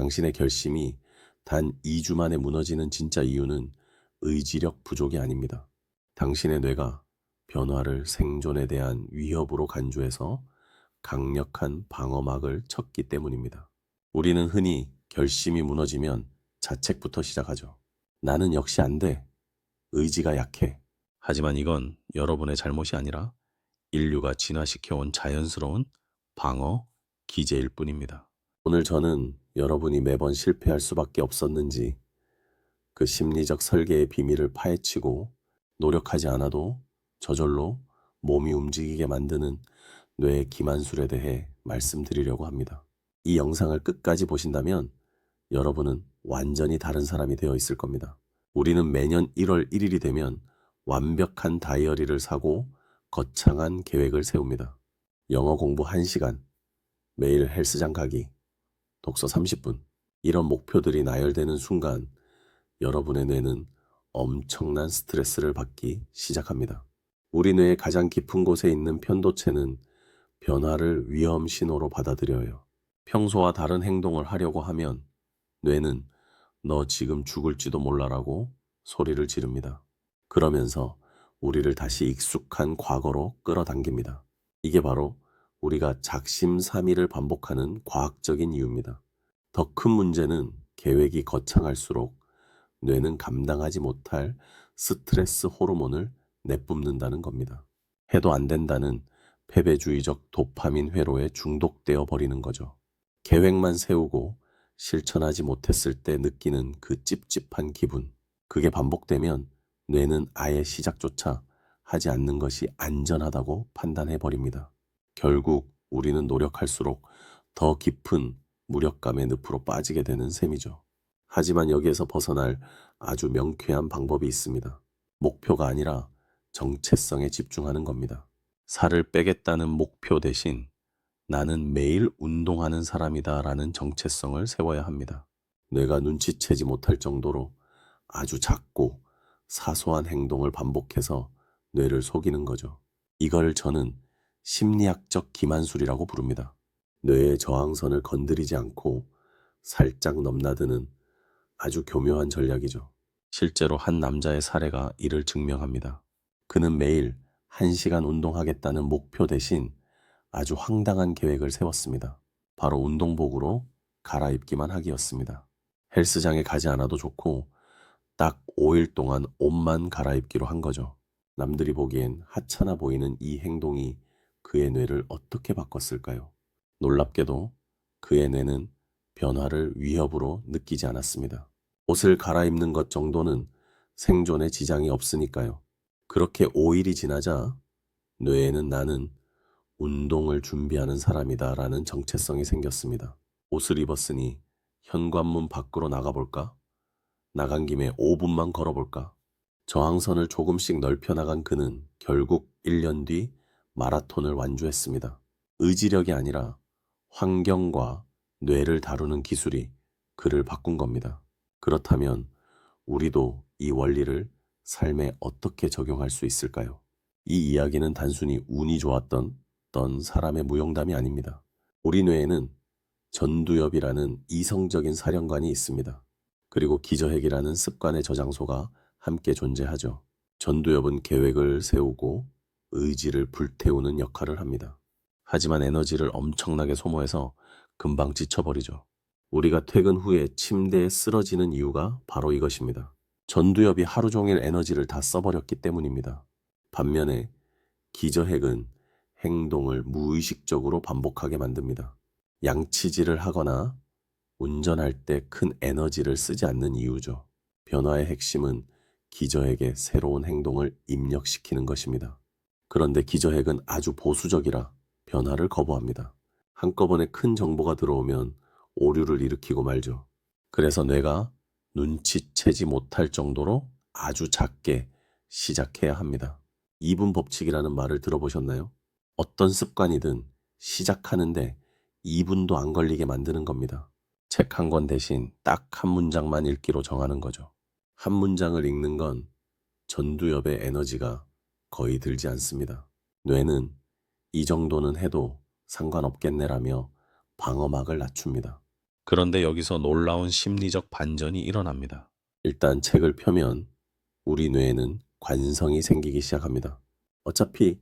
당신의 결심이 단 2주 만에 무너지는 진짜 이유는 의지력 부족이 아닙니다. 당신의 뇌가 변화를 생존에 대한 위협으로 간주해서 강력한 방어막을 쳤기 때문입니다. 우리는 흔히 결심이 무너지면 자책부터 시작하죠. 나는 역시 안 돼. 의지가 약해. 하지만 이건 여러분의 잘못이 아니라 인류가 진화시켜온 자연스러운 방어 기제일 뿐입니다. 오늘 저는 여러분이 매번 실패할 수밖에 없었는지 그 심리적 설계의 비밀을 파헤치고 노력하지 않아도 저절로 몸이 움직이게 만드는 뇌의 기만술에 대해 말씀드리려고 합니다. 이 영상을 끝까지 보신다면 여러분은 완전히 다른 사람이 되어 있을 겁니다. 우리는 매년 1월 1일이 되면 완벽한 다이어리를 사고 거창한 계획을 세웁니다. 영어 공부 1시간, 매일 헬스장 가기, 독서 30분. 이런 목표들이 나열되는 순간 여러분의 뇌는 엄청난 스트레스를 받기 시작합니다. 우리 뇌의 가장 깊은 곳에 있는 편도체는 변화를 위험 신호로 받아들여요. 평소와 다른 행동을 하려고 하면 뇌는 너 지금 죽을지도 몰라라고 소리를 지릅니다. 그러면서 우리를 다시 익숙한 과거로 끌어당깁니다. 이게 바로 우리가 작심삼일을 반복하는 과학적인 이유입니다. 더 큰 문제는 계획이 거창할수록 뇌는 감당하지 못할 스트레스 호르몬을 내뿜는다는 겁니다. 해도 안 된다는 패배주의적 도파민 회로에 중독되어 버리는 거죠. 계획만 세우고 실천하지 못했을 때 느끼는 그 찝찝한 기분. 그게 반복되면 뇌는 아예 시작조차 하지 않는 것이 안전하다고 판단해 버립니다. 결국 우리는 노력할수록 더 깊은 무력감의 늪으로 빠지게 되는 셈이죠. 하지만 여기에서 벗어날 아주 명쾌한 방법이 있습니다. 목표가 아니라 정체성에 집중하는 겁니다. 살을 빼겠다는 목표 대신 나는 매일 운동하는 사람이다 라는 정체성을 세워야 합니다. 뇌가 눈치채지 못할 정도로 아주 작고 사소한 행동을 반복해서 뇌를 속이는 거죠. 이걸 저는 심리학적 기만술이라고 부릅니다. 뇌의 저항선을 건드리지 않고 살짝 넘나드는 아주 교묘한 전략이죠. 실제로 한 남자의 사례가 이를 증명합니다. 그는 매일 1시간 운동하겠다는 목표 대신 아주 황당한 계획을 세웠습니다. 바로 운동복으로 갈아입기만 하기였습니다. 헬스장에 가지 않아도 좋고 딱 5일 동안 옷만 갈아입기로 한 거죠. 남들이 보기엔 하찮아 보이는 이 행동이 그의 뇌를 어떻게 바꿨을까요? 놀랍게도 그의 뇌는 변화를 위협으로 느끼지 않았습니다. 옷을 갈아입는 것 정도는 생존에 지장이 없으니까요. 그렇게 5일이 지나자 뇌에는 나는 운동을 준비하는 사람이다 라는 정체성이 생겼습니다. 옷을 입었으니 현관문 밖으로 나가볼까? 나간 김에 5분만 걸어볼까? 저항선을 조금씩 넓혀 나간 그는 결국 1년 뒤 마라톤을 완주했습니다. 의지력이 아니라 환경과 뇌를 다루는 기술이 그를 바꾼 겁니다. 그렇다면 우리도 이 원리를 삶에 어떻게 적용할 수 있을까요? 이 이야기는 단순히 운이 좋았던 어떤 사람의 무용담이 아닙니다. 우리 뇌에는 전두엽이라는 이성적인 사령관이 있습니다. 그리고 기저핵이라는 습관의 저장소가 함께 존재하죠. 전두엽은 계획을 세우고 의지를 불태우는 역할을 합니다. 하지만 에너지를 엄청나게 소모해서 금방 지쳐버리죠. 우리가 퇴근 후에 침대에 쓰러지는 이유가 바로 이것입니다. 전두엽이 하루 종일 에너지를 다 써버렸기 때문입니다. 반면에 기저핵은 행동을 무의식적으로 반복하게 만듭니다. 양치질을 하거나 운전할 때 큰 에너지를 쓰지 않는 이유죠. 변화의 핵심은 기저핵에 새로운 행동을 입력시키는 것입니다. 그런데 기저핵은 아주 보수적이라 변화를 거부합니다. 한꺼번에 큰 정보가 들어오면 오류를 일으키고 말죠. 그래서 뇌가 눈치채지 못할 정도로 아주 작게 시작해야 합니다. 2분 법칙이라는 말을 들어보셨나요? 어떤 습관이든 시작하는데 2분도 안 걸리게 만드는 겁니다. 책 한 권 대신 딱 한 문장만 읽기로 정하는 거죠. 한 문장을 읽는 건 전두엽의 에너지가 거의 들지 않습니다. 뇌는 이 정도는 해도 상관없겠네라며 방어막을 낮춥니다. 그런데 여기서 놀라운 심리적 반전이 일어납니다. 일단 책을 펴면 우리 뇌에는 관성이 생기기 시작합니다. 어차피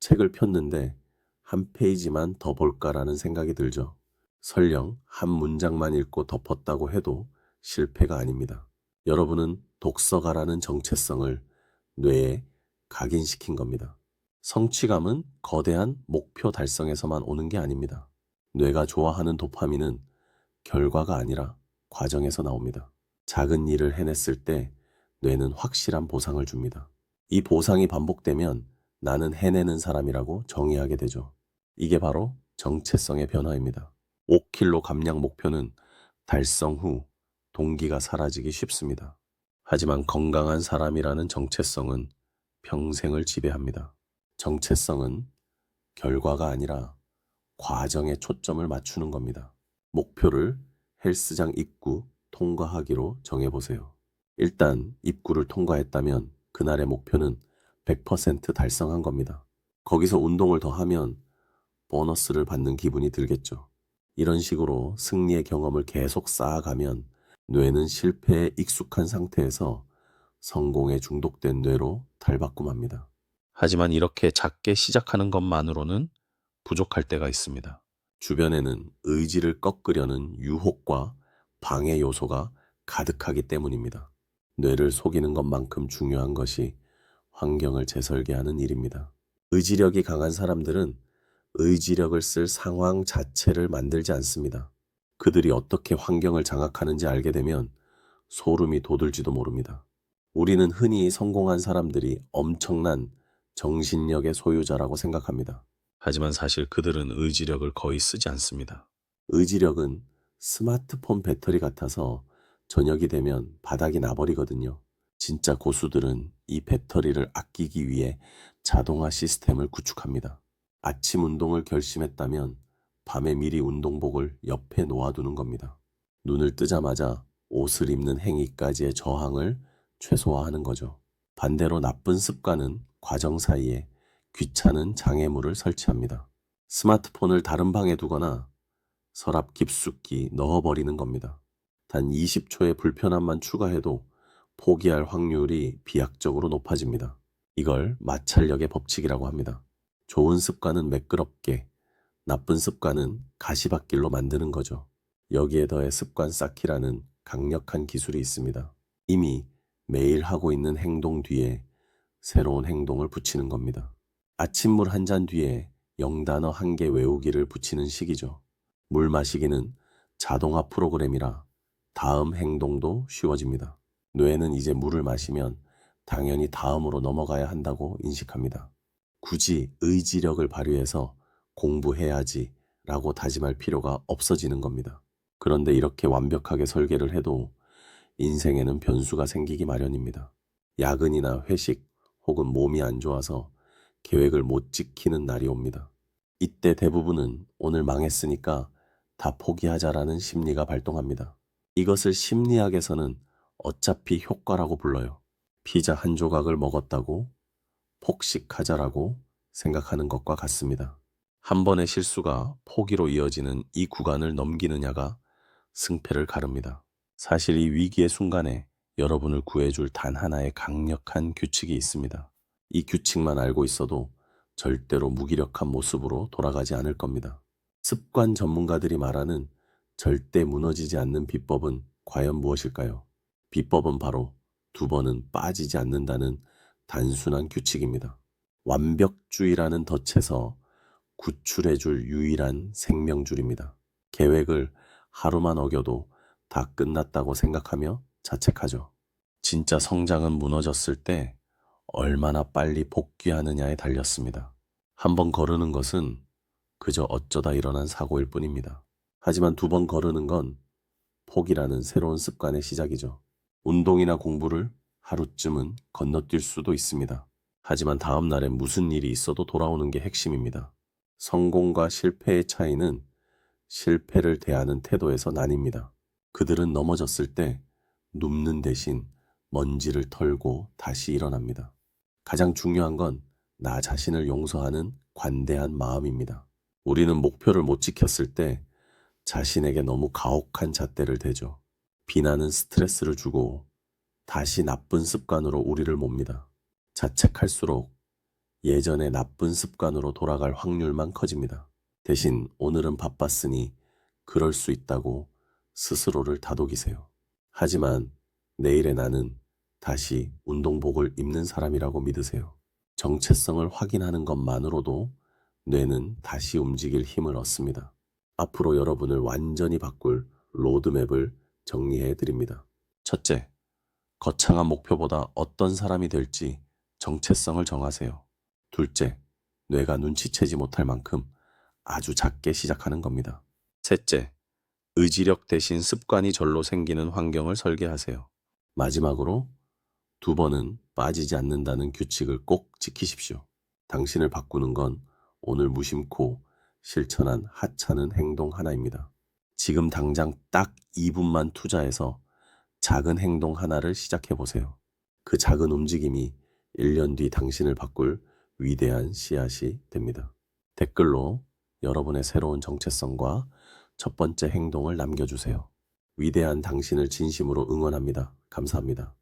책을 폈는데 한 페이지만 더 볼까라는 생각이 들죠. 설령 한 문장만 읽고 덮었다고 해도 실패가 아닙니다. 여러분은 독서가라는 정체성을 뇌에 각인시킨 겁니다. 성취감은 거대한 목표 달성에서만 오는 게 아닙니다. 뇌가 좋아하는 도파민은 결과가 아니라 과정에서 나옵니다. 작은 일을 해냈을 때 뇌는 확실한 보상을 줍니다. 이 보상이 반복되면 나는 해내는 사람이라고 정의하게 되죠. 이게 바로 정체성의 변화입니다. 5kg 감량 목표는 달성 후 동기가 사라지기 쉽습니다. 하지만 건강한 사람이라는 정체성은 평생을 지배합니다. 정체성은 결과가 아니라 과정에 초점을 맞추는 겁니다. 목표를 헬스장 입구 통과하기로 정해보세요. 일단 입구를 통과했다면 그날의 목표는 100% 달성한 겁니다. 거기서 운동을 더 하면 보너스를 받는 기분이 들겠죠. 이런 식으로 승리의 경험을 계속 쌓아가면 뇌는 실패에 익숙한 상태에서 성공에 중독된 뇌로 탈바꿈합니다. 하지만 이렇게 작게 시작하는 것만으로는 부족할 때가 있습니다. 주변에는 의지를 꺾으려는 유혹과 방해 요소가 가득하기 때문입니다. 뇌를 속이는 것만큼 중요한 것이 환경을 재설계하는 일입니다. 의지력이 강한 사람들은 의지력을 쓸 상황 자체를 만들지 않습니다. 그들이 어떻게 환경을 장악하는지 알게 되면 소름이 돋을지도 모릅니다. 우리는 흔히 성공한 사람들이 엄청난 정신력의 소유자라고 생각합니다. 하지만 사실 그들은 의지력을 거의 쓰지 않습니다. 의지력은 스마트폰 배터리 같아서 저녁이 되면 바닥이 나버리거든요. 진짜 고수들은 이 배터리를 아끼기 위해 자동화 시스템을 구축합니다. 아침 운동을 결심했다면 밤에 미리 운동복을 옆에 놓아두는 겁니다. 눈을 뜨자마자 옷을 입는 행위까지의 저항을 최소화하는 거죠. 반대로 나쁜 습관은 과정 사이에 귀찮은 장애물을 설치합니다. 스마트폰을 다른 방에 두거나 서랍 깊숙이 넣어버리는 겁니다. 단 20초의 불편함만 추가해도 포기할 확률이 비약적으로 높아집니다. 이걸 마찰력의 법칙이라고 합니다. 좋은 습관은 매끄럽게, 나쁜 습관은 가시밭길로 만드는 거죠. 여기에 더해 습관 쌓기라는 강력한 기술이 있습니다. 이미 매일 하고 있는 행동 뒤에 새로운 행동을 붙이는 겁니다. 아침물 한 잔 뒤에 영단어 한 개 외우기를 붙이는 식이죠. 물 마시기는 자동화 프로그램이라 다음 행동도 쉬워집니다. 뇌는 이제 물을 마시면 당연히 다음으로 넘어가야 한다고 인식합니다. 굳이 의지력을 발휘해서 공부해야지 라고 다짐할 필요가 없어지는 겁니다. 그런데 이렇게 완벽하게 설계를 해도 인생에는 변수가 생기기 마련입니다. 야근이나 회식 혹은 몸이 안 좋아서 계획을 못 지키는 날이 옵니다. 이때 대부분은 오늘 망했으니까 다 포기하자라는 심리가 발동합니다. 이것을 심리학에서는 어차피 효과라고 불러요. 피자 한 조각을 먹었다고 폭식하자라고 생각하는 것과 같습니다. 한 번의 실수가 포기로 이어지는 이 구간을 넘기느냐가 승패를 가릅니다. 사실 이 위기의 순간에 여러분을 구해줄 단 하나의 강력한 규칙이 있습니다. 이 규칙만 알고 있어도 절대로 무기력한 모습으로 돌아가지 않을 겁니다. 습관 전문가들이 말하는 절대 무너지지 않는 비법은 과연 무엇일까요? 비법은 바로 두 번은 빠지지 않는다는 단순한 규칙입니다. 완벽주의라는 덫에서 구출해줄 유일한 생명줄입니다. 계획을 하루만 어겨도 다 끝났다고 생각하며 자책하죠. 진짜 성장은 무너졌을 때 얼마나 빨리 복귀하느냐에 달렸습니다. 한번 거르는 것은 그저 어쩌다 일어난 사고일 뿐입니다. 하지만 두 번 거르는 건 포기라는 새로운 습관의 시작이죠. 운동이나 공부를 하루쯤은 건너뛸 수도 있습니다. 하지만 다음 날에 무슨 일이 있어도 돌아오는 게 핵심입니다. 성공과 실패의 차이는 실패를 대하는 태도에서 나뉩니다. 그들은 넘어졌을 때 눕는 대신 먼지를 털고 다시 일어납니다. 가장 중요한 건 나 자신을 용서하는 관대한 마음입니다. 우리는 목표를 못 지켰을 때 자신에게 너무 가혹한 잣대를 대죠. 비난은 스트레스를 주고 다시 나쁜 습관으로 우리를 몹니다. 자책할수록 예전의 나쁜 습관으로 돌아갈 확률만 커집니다. 대신 오늘은 바빴으니 그럴 수 있다고 스스로를 다독이세요. 하지만 내일의 나는 다시 운동복을 입는 사람이라고 믿으세요. 정체성을 확인하는 것만으로도 뇌는 다시 움직일 힘을 얻습니다. 앞으로 여러분을 완전히 바꿀 로드맵을 정리해 드립니다. 첫째, 거창한 목표보다 어떤 사람이 될지 정체성을 정하세요. 둘째, 뇌가 눈치채지 못할 만큼 아주 작게 시작하는 겁니다. 셋째, 의지력 대신 습관이 절로 생기는 환경을 설계하세요. 마지막으로 두 번은 빠지지 않는다는 규칙을 꼭 지키십시오. 당신을 바꾸는 건 오늘 무심코 실천한 하찮은 행동 하나입니다. 지금 당장 딱 2분만 투자해서 작은 행동 하나를 시작해 보세요. 그 작은 움직임이 1년 뒤 당신을 바꿀 위대한 씨앗이 됩니다. 댓글로 여러분의 새로운 정체성과 첫 번째 행동을 남겨주세요. 위대한 당신을 진심으로 응원합니다. 감사합니다.